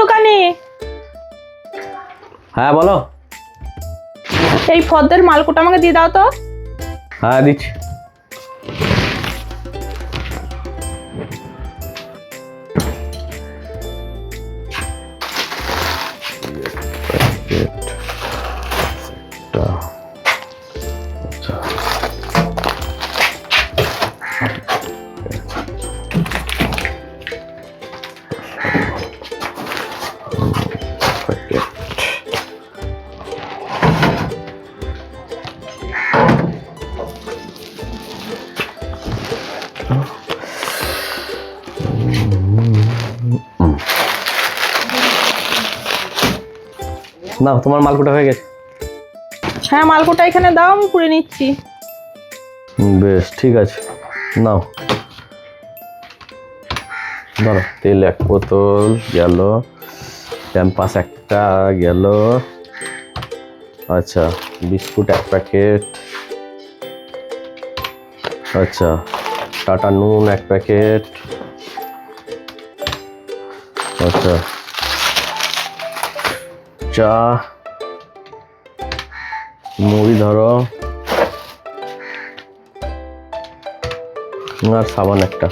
দোকানি? হ্যাঁ বলো। এই ফদ্দের মালকুটা আমাকে দিয়ে দাও তো। হ্যাঁ দিচ্ছি। আচ্ছা না তোমার মালকুটা হয়ে গেছে। হ্যাঁ মালকুটা এখানে দাও আমি পুড়ে নিচ্ছি। বেশ ঠিক আছে। নাও। ধরো তেল এক বোতল গেল। ক্যাম্পাস একটা গেল। আচ্ছা বিস্কুট এক প্যাকেট। আচ্ছা টাটা নুন এক প্যাকেট। আচ্ছা। চা। মুড়ি ধরো। আর সাবান একটা।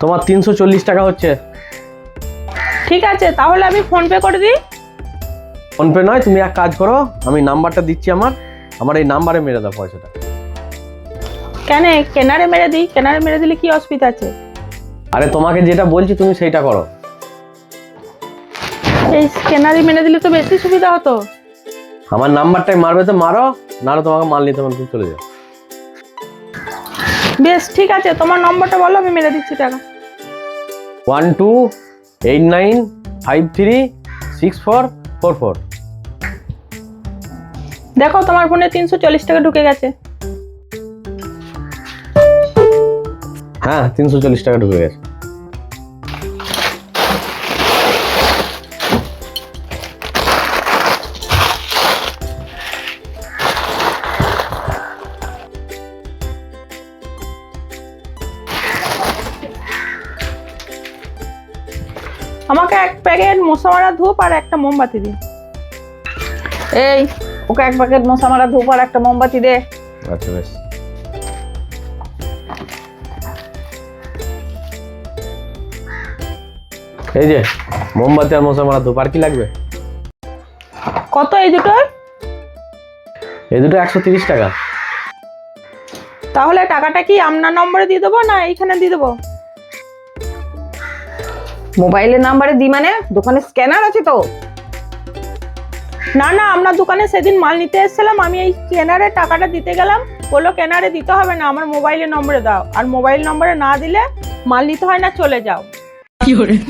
তোমার তিনশো চল্লিশ টাকা হচ্ছে। ঠিক আছে তাহলে আমি ফোন পে করে দিই। ফোনপে নয় তুমি এক কাজ করো আমি নাম্বারটা দিচ্ছি আমার। আমার এই নাম্বারে মেরে দাও পয়সাটা। কেন কেনারে মেরে দিই? কেনারে মেরে দিলে কি অসুবিধা আছে? আরে তোমাকে যেটা বলছি তুমি সেইটা করো। এই স্ক্যানারে মেরে দিলে তো বেশি সুবিধা হতো। আমার নাম্বারটাই মারবে তো মারো নাহলে তোমাকে মাল নিতে তুমি চলে যাও। বেশ ঠিক আছে তোমার নম্বরটা বলো আমি মেরে দিচ্ছি টাকা। One two eight nine five three six four four four. দেখো তোমার ফোনে তিনশো চল্লিশ টাকা ঢুকে গেছে। হ্যাঁ তিনশো চল্লিশ টাকা ঢুকে গেছে। আমাকে এক প্যাকেট মশা মারা ধূপ আর একটা মোমবাতি দিন এই ওকে এক প্যাকেট মশা মারা ধূপ আর একটা মোমবাতি দে। আচ্ছা বেশ। এই যে মোমবাতি আর মশা মারা ধূপ আর কি লাগবে? কত এই দুটো এই দুটো একশো তিরিশ টাকা। তাহলে টাকাটা কি আপনার নম্বরে দিয়ে দেবো না এইখানে দিয়ে দেবো? মোবাইলের নাম্বারে দি মানে? দোকানে স্ক্যানার আছে তো? না না আপনার দোকানে সেদিন মাল নিতে এসেছিলাম আমি এই কেনারে টাকাটা দিতে গেলাম। বলল কেনারে দিতে হবে না আমার মোবাইলের নম্বরে দাও। আর মোবাইল নম্বরে না দিলে মাল নিতে হয় না চলে যাও। 有人。